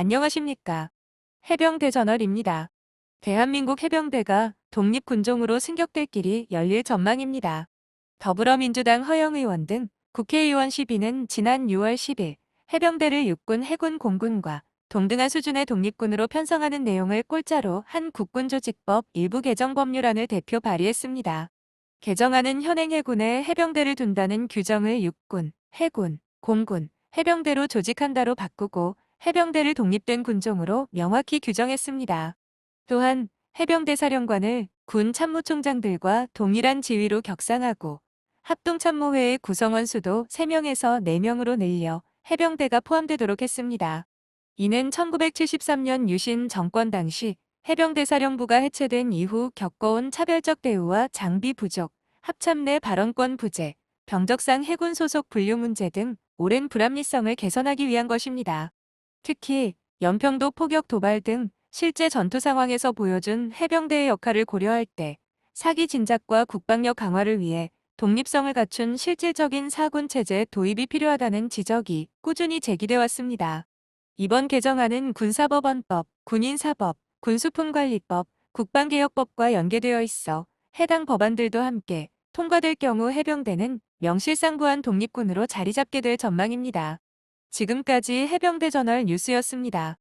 안녕하십니까. 해병대 저널입니다. 대한민국 해병대가 독립군종으로 승격될 길이 열릴 전망입니다. 더불어민주당 허영 의원 등 국회의원 10인은 지난 6월 10일 해병대를 육군, 해군, 공군과 동등한 수준의 독립군으로 편성하는 내용을 골자로 한 국군조직법 일부 개정 법률안을 대표 발의했습니다. 개정안은 현행 해군에 해병대를 둔다는 규정을 육군, 해군, 공군, 해병대로 조직한다로 바꾸고 해병대를 독립된 군종으로 명확히 규정했습니다. 또한 해병대 사령관을 군 참모총장들과 동일한 지위로 격상하고 합동참모회의 구성원 수도 3명에서 4명으로 늘려 해병대가 포함되도록 했습니다. 이는 1973년 유신 정권 당시 해병대 사령부가 해체된 이후 겪어온 차별적 대우와 장비 부족, 합참 내 발언권 부재, 병적상 해군 소속 분류 문제 등 오랜 불합리성을 개선하기 위한 것입니다. 특히 연평도 포격 도발 등 실제 전투 상황에서 보여준 해병대의 역할을 고려할 때 사기 진작과 국방력 강화를 위해 독립성을 갖춘 실질적인 사군 체제 도입이 필요하다는 지적이 꾸준히 제기돼 왔습니다. 이번 개정안은 군사법원법, 군인사법, 군수품관리법, 국방개혁법과 연계되어 있어 해당 법안들도 함께 통과될 경우 해병대는 명실상부한 독립군으로 자리 잡게 될 전망입니다. 지금까지 해병대 저널 뉴스였습니다.